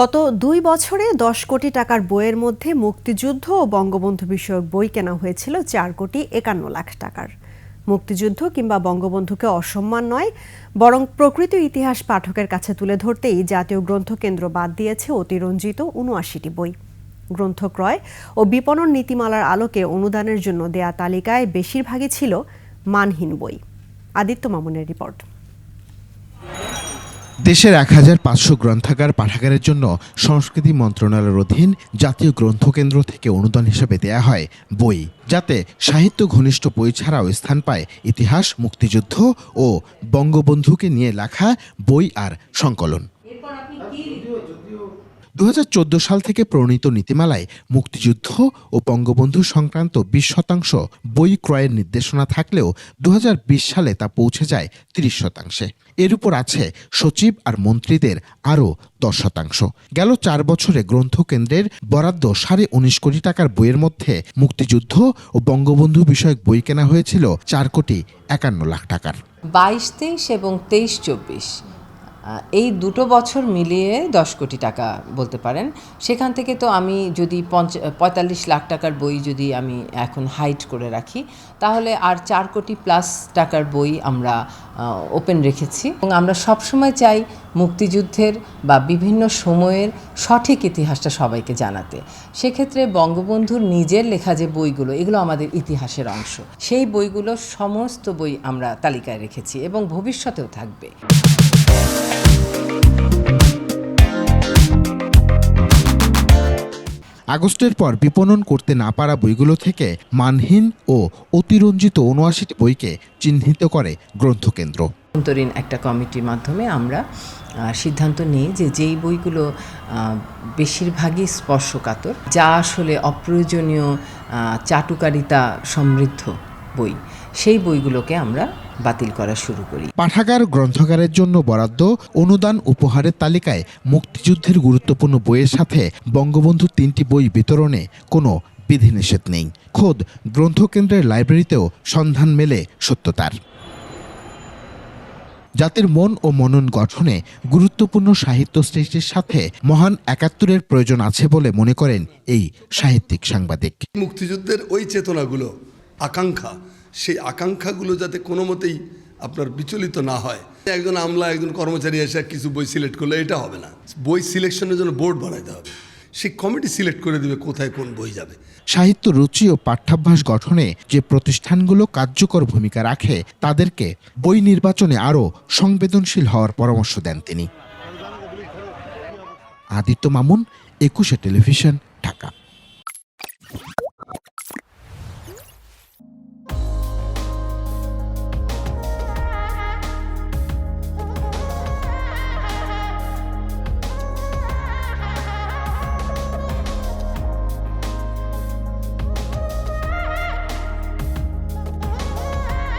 গত দুই বছরে দশ কোটি টাকার বইয়ের মধ্যে মুক্তিযুদ্ধ ও বঙ্গবন্ধু বিষয়ক বই কেনা হয়েছিল চার কোটি একান্ন লাখ টাকার। মুক্তিযুদ্ধ কিংবা বঙ্গবন্ধুকে অসম্মান নয়, বরং প্রকৃত ইতিহাস পাঠকের কাছে তুলে ধরতেই জাতীয় গ্রন্থকেন্দ্র বাদ দিয়েছে অতিরঞ্জিত উনআশিটি বই। গ্রন্থ ক্রয় ও বিপণন নীতিমালার আলোকে অনুদানের জন্য দেয়া তালিকায় বেশিরভাগই ছিল মানহীন বই। আদিত্য মামুনের রিপোর্ট। দেশের এক হাজার পাঁচশো গ্রন্থাগার পাঠাগারের জন্য সংস্কৃতি মন্ত্রণালয়ের অধীন জাতীয় গ্রন্থকেন্দ্র থেকে অনুদান হিসেবে দেয়া হয় বই, যাতে সাহিত্য ঘনিষ্ঠ বই ছাড়াও স্থান পায় ইতিহাস, মুক্তিযুদ্ধ ও বঙ্গবন্ধুকে নিয়ে লেখা বই আর সংকলন। দু হাজার চোদ্দ সাল থেকে প্রণীত নীতিমালায় মুক্তিযুদ্ধ ও বঙ্গবন্ধু সংক্রান্ত বিশ শতাংশ বই ক্রয়ের নির্দেশনা থাকলেও দু হাজার বিশ সালে তা পৌঁছে যায় তিরিশ শতাংশে। এর উপর আছে সচিব আর মন্ত্রীদের আরও দশ শতাংশ। গেল চার বছরে গ্রন্থকেন্দ্রের বরাদ্দ সাড়ে উনিশ কোটি টাকার বইয়ের মধ্যে মুক্তিযুদ্ধ ও বঙ্গবন্ধু বিষয়ক বই কেনা হয়েছিল চার কোটি একান্ন লাখ টাকার। বাইশ, তেইশ এবং তেইশ, চব্বিশ। এই দুটো বছর মিলিয়ে দশ কোটি টাকা বলতে পারেন। সেখান থেকে তো আমি যদি পঞ্চ, পঁয়তাল্লিশ লাখ টাকার বই যদি আমি এখন হাইট করে রাখি, তাহলে আর চার কোটি প্লাস টাকার বই আমরা ওপেন রেখেছি। এবং আমরা সবসময় চাই মুক্তিযুদ্ধের বা বিভিন্ন সময়ের সঠিক ইতিহাসটা সবাইকে জানাতে। সেক্ষেত্রে বঙ্গবন্ধুর নিজের লেখা যে বইগুলো, এগুলো আমাদের ইতিহাসের অংশ। সেই বইগুলো সমস্ত বই আমরা তালিকায় রেখেছি এবং ভবিষ্যতেও থাকবে। আগস্টের পর বিপণন করতে না পারা বইগুলো থেকে মানহীন ও অতিরঞ্জিত উনআশিটি বইকে চিহ্নিত করে গ্রন্থকেন্দ্র। অন্তরীণ একটা কমিটির মাধ্যমে আমরা সিদ্ধান্ত নিই যে যেই বইগুলো বেশিরভাগই স্পর্শকাতর, যা আসলে অপ্রয়োজনীয় চাটুকারিতা সমৃদ্ধ। বই। সেই বইগুলোকে আমরা বাতিল করা শুরু করি। পাঠাগার গ্রন্থাগারের জন্য বরাদ্দ অনুদান উপহারের তালিকায় মুক্তিযুদ্ধের গুরুত্বপূর্ণ বইয়ের সাথে বঙ্গবন্ধু তিনটি বই বিতরণে কোনো বিধিনিষেধ নেই। খোদ গ্রন্থকেন্দ্রের লাইব্রেরিতেও সন্ধান মেলে সত্যতার। জাতির মন ও মনন গঠনে গুরুত্বপূর্ণ সাহিত্য সৃষ্টির সাথে মহান একাত্তরের প্রয়োজন আছে বলে মনে করেন এই সাহিত্যিক সাংবাদিক। মুক্তিযুদ্ধের ওই চেতনাগুলো আকাঙ্ক্ষা, সেই আকাঙ্ক্ষাগুলো যাতে কোনো মতেই আপনার বিচলিত না হয়। একজন আমলা, একজন কর্মচারী এসে কিছু বই সিলেক্ট করলে এটা হবে না। বই সিলেকশনের জন্য বোর্ড বানাইতে হবে। সেই কমিটি সিলেক্ট করে দেবে কোথায় কোন বই যাবে। সাহিত্য রুচি ও পাঠ্যাভ্যাস গঠনে যে প্রতিষ্ঠানগুলো কার্যকর ভূমিকা রাখে, তাদেরকে বই নির্বাচনে আরও সংবেদনশীল হওয়ার পরামর্শ দেন তিনি। আদিত্য মামুন, একুশে টেলিভিশন, ঢাকা।